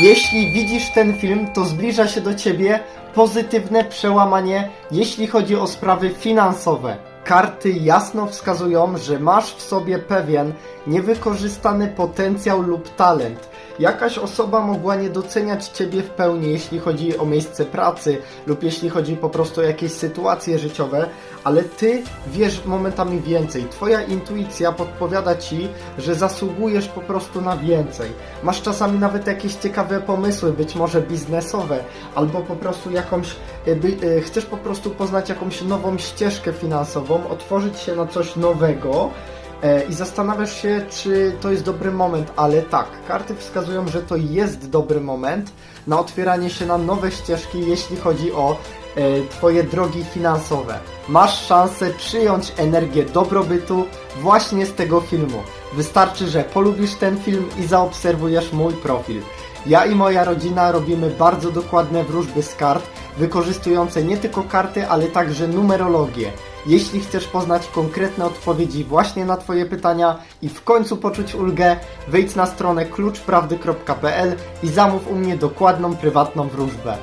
Jeśli widzisz ten film, to zbliża się do ciebie pozytywne przełamanie, jeśli chodzi o sprawy finansowe. Karty jasno wskazują, że masz w sobie pewien niewykorzystany potencjał lub talent. Jakaś osoba mogła nie doceniać ciebie w pełni, jeśli chodzi o miejsce pracy lub jeśli chodzi po prostu o jakieś sytuacje życiowe, ale ty wiesz momentami więcej. Twoja intuicja podpowiada ci, że zasługujesz po prostu na więcej. Masz czasami nawet jakieś ciekawe pomysły, być może biznesowe, albo po prostu jakąś, y, by, y, chcesz po prostu poznać jakąś nową ścieżkę finansową, otworzyć się na coś nowego. E, i zastanawiasz się, czy to jest dobry moment, ale tak, karty wskazują, że to jest dobry moment na otwieranie się na nowe ścieżki, jeśli chodzi o e, Twoje drogi finansowe. Masz szansę przyjąć energię dobrobytu właśnie z tego filmu. Wystarczy, że polubisz ten film i zaobserwujesz mój profil. Ja i moja rodzina robimy bardzo dokładne wróżby z kart, wykorzystujące nie tylko karty, ale także numerologię. Jeśli chcesz poznać konkretne odpowiedzi właśnie na Twoje pytania i w końcu poczuć ulgę, wejdź na stronę kluczprawdy.pl i zamów u mnie dokładną prywatną wróżbę.